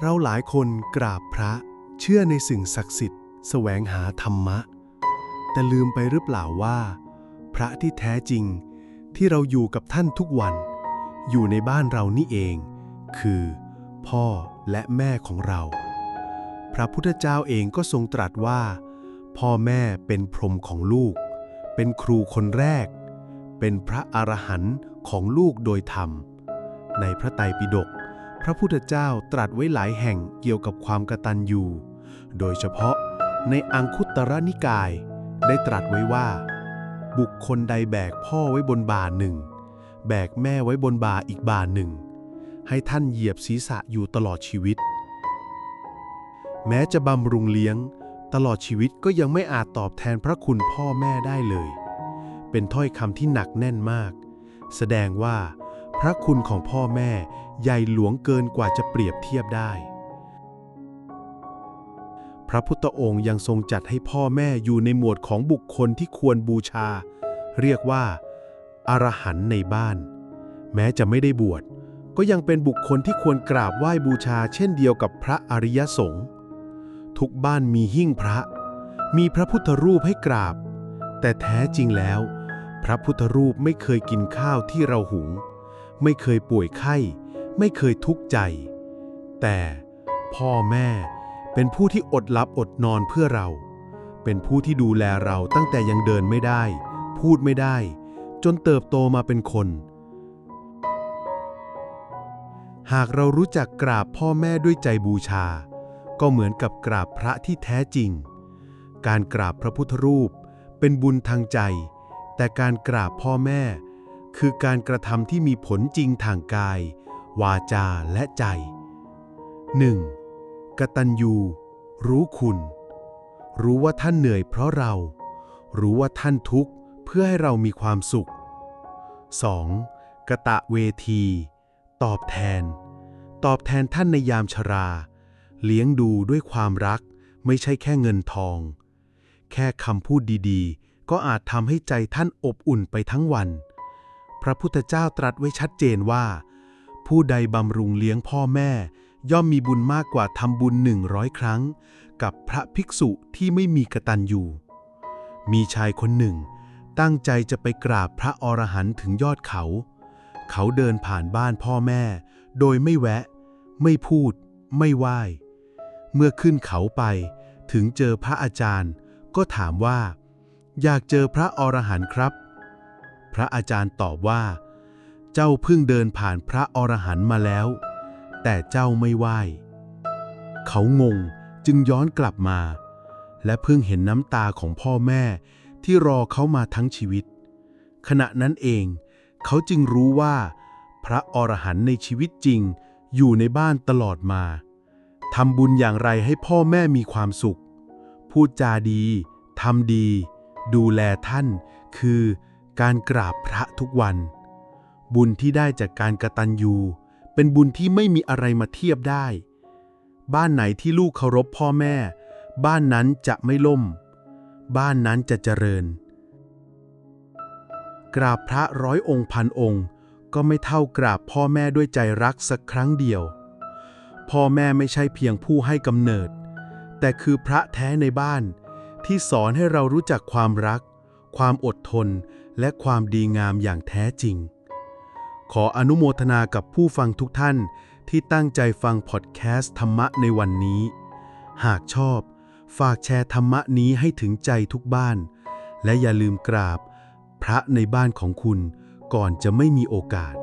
เราหลายคนกราบพระ เชื่อในสิ่งศักดิ์สิทธิ์แสวงหาธรรมะ แต่ลืมไปหรือเปล่าว่า พระที่แท้จริง ที่เราอยู่กับท่านทุกวัน อยู่ในบ้านเรานี่เอง คือ พ่อและแม่ของเรา พระพุทธเจ้าเองก็ทรงตรัสว่า พ่อแม่เป็นพรหมของลูก เป็นครูคนแรก เป็นพระอรหันต์ของลูกโดยธรรม ในพระไตรปิฎก พระพุทธเจ้าตรัสไว้หลายแห่งเกี่ยวกับความกตัญญู โดยเฉพาะในอังคุตรนิกาย ได้ตรัสไว้ว่า บุคคลใดแบกพ่อไว้บนบ่าหนึ่ง แบกแม่ไว้บนบ่าอีกบ่าหนึ่ง ให้ท่านเหยียบศีรษะอยู่ตลอดชีวิต แม้จะบำรุงเลี้ยง ตลอดชีวิตก็ยังไม่อาจตอบแทนพระคุณพ่อแม่ได้เลย เป็นถ้อยคำที่หนักแน่นมาก แสดงว่า พระคุณของพ่อแม่ใหญ่หลวงเกินกว่าจะเปรียบเทียบได้ พระพุทธองค์ยังทรงจัดให้พ่อแม่อยู่ในหมวดของบุคคลที่ควรบูชา เรียกว่าอารหันในบ้าน แม้จะไม่ได้บวชก็ยังเป็นบุคคลที่ควรกราบไหว้บูชาเช่นเดียวกับพระอริยสงฆ์ทุกบ้านมีหิ้งพระ มีพระพุทธรูปให้กราบ แต่แท้จริงแล้ว พระพุทธรูปไม่เคยกินข้าวที่เราหุง ไม่เคยป่วยไข้ ไม่เคยทุกข์ใจ แต่พ่อแม่เป็นผู้ที่อดหลับอดนอนเพื่อเรา เป็นผู้ที่ดูแลเราตั้งแต่ยังเดินไม่ได้ พูดไม่ได้ จนเติบโตมาเป็นคน หากเรารู้จักกราบพ่อแม่ด้วยใจบูชา ก็เหมือนกับกราบพระที่แท้จริง การกราบพระพุทธรูปเป็นบุญทางใจ แต่การกราบพ่อแม่ คือการกระทำที่มีผลจริงทางกาย วาจาและใจ 1. กตัญญูรู้คุณ รู้ว่าท่านเหนื่อยเพราะเรา รู้ว่าท่านทุกข์เพื่อให้เรามีความสุข 2. กตะเวที ตอบแทน ตอบแทนท่านในยามชรา เลี้ยงดูด้วยความรัก ไม่ใช่แค่เงินทอง แค่คำพูดดีๆ ก็อาจทำให้ใจท่านอบอุ่นไปทั้งวัน พระพุทธเจ้าตรัสไว้ชัดเจนว่า ผู้ใดบำรุงเลี้ยงพ่อแม่ ย่อมมีบุญมากกว่าทำบุญหนึ่งร้อยครั้ง กับพระภิกษุที่ไม่มีกตัญญูมีชายคนหนึ่ง ตั้งใจจะไปกราบพระอรหันต์ถึงยอดเขา เขาเดินผ่านบ้านพ่อแม่ โดยไม่แวะ ไม่พูด ไม่ไหว้ เมื่อขึ้นเขาไปถึงเจอพระอาจารย์ ก็ถามว่า อยากเจอพระอรหันต์ครับ พระอาจารย์ตอบว่า เจ้าเพิ่งเดินผ่านพระอรหันต์มาแล้ว แต่เจ้าไม่ไหว้เขางงจึงย้อนกลับมา และเพิ่งเห็นน้ำตาของพ่อแม่ที่รอเขามาทั้งชีวิต ขณะนั้นเอง เขาจึงรู้ว่า พระอรหันต์ในชีวิตจริงอยู่ในบ้านตลอดมาทำบุญอย่างไรให้พ่อแม่มีความสุข พูดจาดี ทำดี ดูแลท่าน คือ การกราบพระทุกวัน บุญที่ได้จากการกระตันยูเป็นบุญที่ไม่มีอะไรมาเทียบได้ บ้านไหนที่ลูกเคารพพ่อแม่ บ้านนั้นจะไม่ล่ม บ้านนั้นจะเจริญ กราบพระร้อยองค์พันองค์ ก็ไม่เท่ากราบพ่อแม่ด้วยใจรักสักครั้งเดียว พ่อแม่ไม่ใช่เพียงผู้ให้กำเนิด แต่คือพระแท้ในบ้านที่สอนให้เรารู้จักความรัก ความอดทน และความดีงามอย่างแท้จริง ขออนุโมทนากับผู้ฟังทุกท่านที่ตั้งใจฟังพอดแคสต์ธรรมะในวันนี้ หากชอบ ฝากแชร์ธรรมะนี้ให้ถึงใจทุกบ้าน และอย่าลืมกราบ พระในบ้านของคุณก่อนจะไม่มีโอกาส